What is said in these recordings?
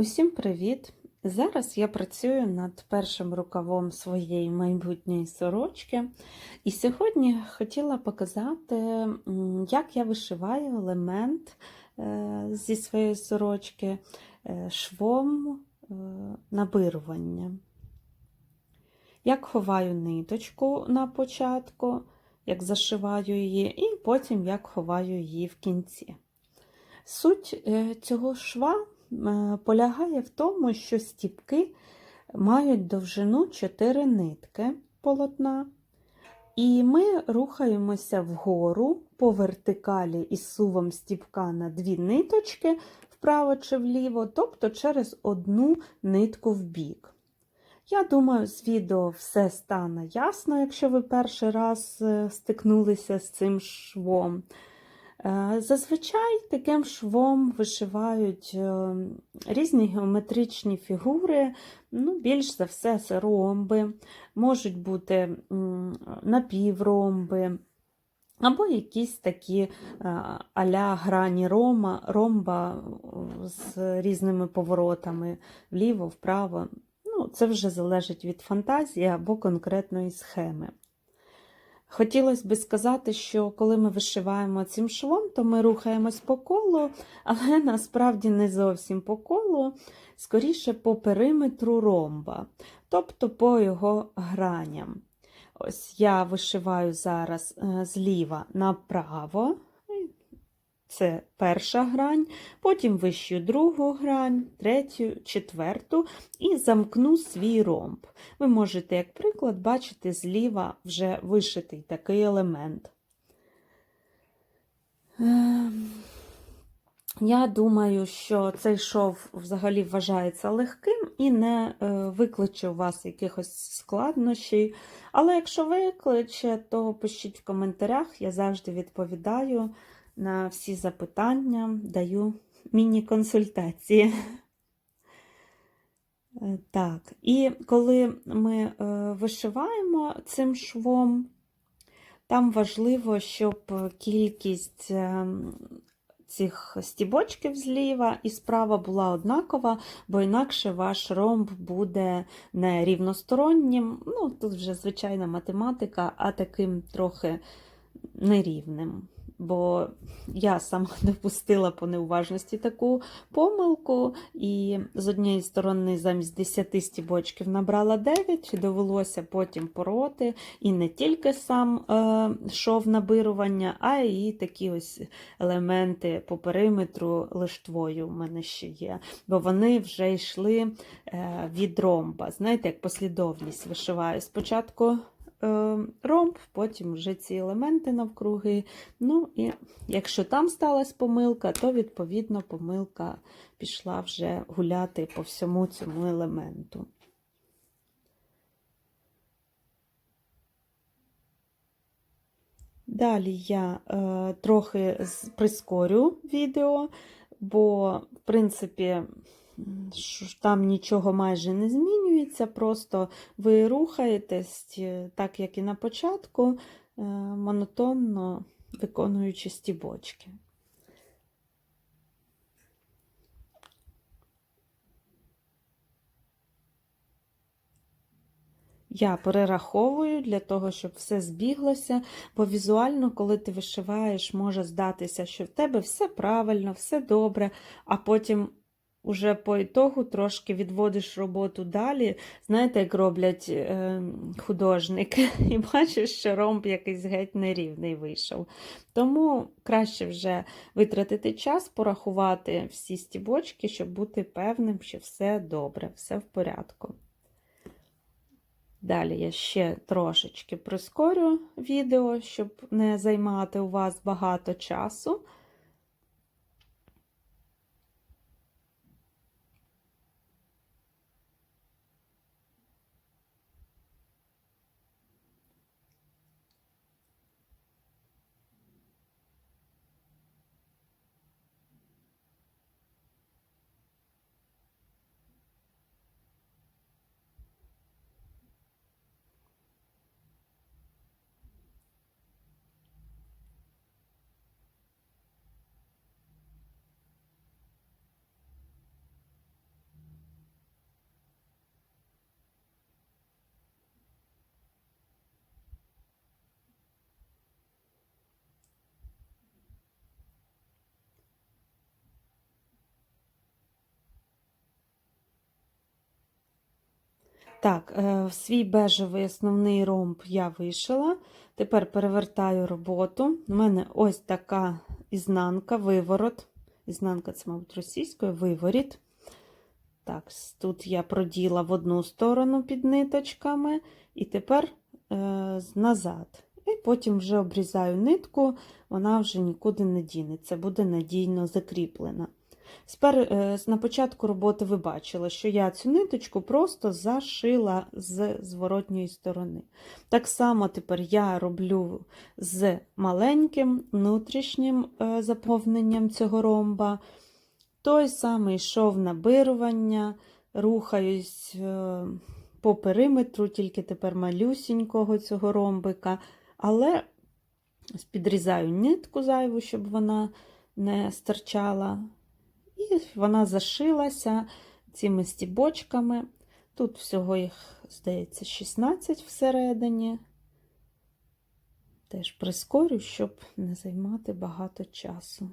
Усім привіт! Зараз я працюю над першим рукавом своєї майбутньої сорочки. І сьогодні хотіла показати, як я вишиваю елемент е, зі своєї сорочки е, швом е, набирування. Як ховаю ниточку на початку, як зашиваю її, і потім як ховаю її в кінці. Суть цього шва полягає в тому, що стіпки мають довжину 4 нитки полотна, і ми рухаємося вгору по вертикалі із сувом стіпка на дві ниточки вправо чи вліво, тобто через одну нитку в бік. Я думаю, з відео все стане ясно, якщо ви перший раз е, стикнулися з цим швом. Е, Зазвичай таким швом вишивають е, різні геометричні фігури, ну, більш за все це ромби, можуть бути напівромби, або якісь такі е, аля грані рома, ромба з різними поворотами вліво, вправо. Ну, Це вже залежить від фантазії або конкретної схеми. Хотілося би сказати, що коли ми вишиваємо цим швом, то ми рухаємось по колу, але насправді не зовсім по колу, скоріше по периметру ромба, тобто по його граням. Ось я вишиваю зараз е, зліва направо. Це перша грань, потім вищу другу грань, третю, четверту і замкну свій ромб. Ви можете, як приклад, бачити зліва вже вишитий такий елемент. Ем, Я думаю, що цей шов взагалі вважається легким і не е, викличе у вас якихось складнощів. Але якщо викличе, то пишіть в коментарях, я завжди відповідаю на всі запитання, даю міні-консультації. Е, Так, і коли ми е, вишиваємо цим швом, там важливо, щоб кількість е, цих стібочків зліва і справа була однакова, бо інакше ваш ромб буде не рівностороннім, ну, тут вже звичайна математика, а таким трохи нерівним. Бо я сама допустила по неуважності таку помилку, і з однієї сторони замість 10 стібочків набрала 9, довелося потім пороти. І не тільки сам е, шов набирування, а й такі ось елементи по периметру лиштвою в мене ще є. Бо вони вже йшли е, від ромба. Знаєте, як послідовність вишиваю спочатку ромб, потім вже ці елементи навкруги. Ну і якщо там сталася помилка, то відповідно помилка пішла вже гуляти по всьому цьому елементу. Далі я е, трохи прискорю відео, бо, в принципі, там нічого майже не змінюється, просто ви рухаєтесь, е, так як і на початку, е, монотонно виконуючи стібочки. Я перераховую для того, щоб все збіглося, бо візуально, коли ти вишиваєш, може здатися, що в тебе все правильно, все добре, а потім уже по ітогу трошки відводиш роботу далі. Знаєте, як роблять е, художники, і бачиш, що ромб якийсь геть нерівний вийшов. Тому краще вже витратити час, порахувати всі стібочки, щоб бути певним, що все добре, все в порядку. Далі я ще трошечки прискорю відео, щоб не займати у вас багато часу. Так, е, свій бежевий основний ромб я вишила. Тепер перевертаю роботу. У мене ось така ізнанка, виворот. Ізнанка це, мабуть, російською, виворіт. Так, тут я проділа в одну сторону під ниточками, і тепер е, назад. І потім вже обрізаю нитку, вона вже нікуди не дінеться, буде надійно закріплена. Е, на початку роботи ви бачили, що я цю ниточку просто зашила з зворотньої сторони. Так само тепер я роблю з маленьким внутрішнім е, заповненням цього ромба. Той самий шов набирування, рухаюсь е, по периметру, тільки тепер малюсінького цього ромбика, але підрізаю нитку зайву, щоб вона не стирчала. І вона зашилася цими стібочками. Тут всього їх, здається, 16 всередині. Теж прискорю, щоб не займати багато часу.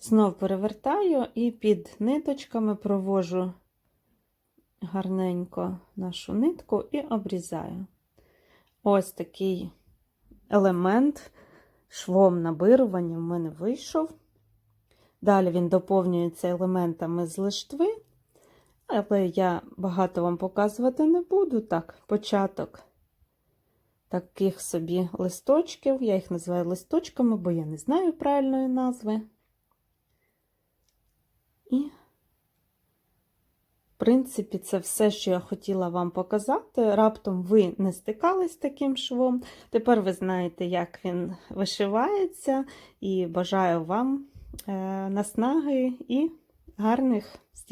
Знов перевертаю і під ниточками провожу гарненько нашу нитку і обрізаю. Ось такий елемент швом набирування в мене вийшов. Далі він доповнюється елементами з лиштви, але я багато вам показувати не буду. Так, початок таких собі листочків. Я їх називаю листочками, бо я не знаю правильної назви. І, в принципі, це все, що я хотіла вам показати. Раптом ви не стикались з таким швом. Тепер ви знаєте, як він вишивається, і бажаю вам е, наснаги і гарних стів.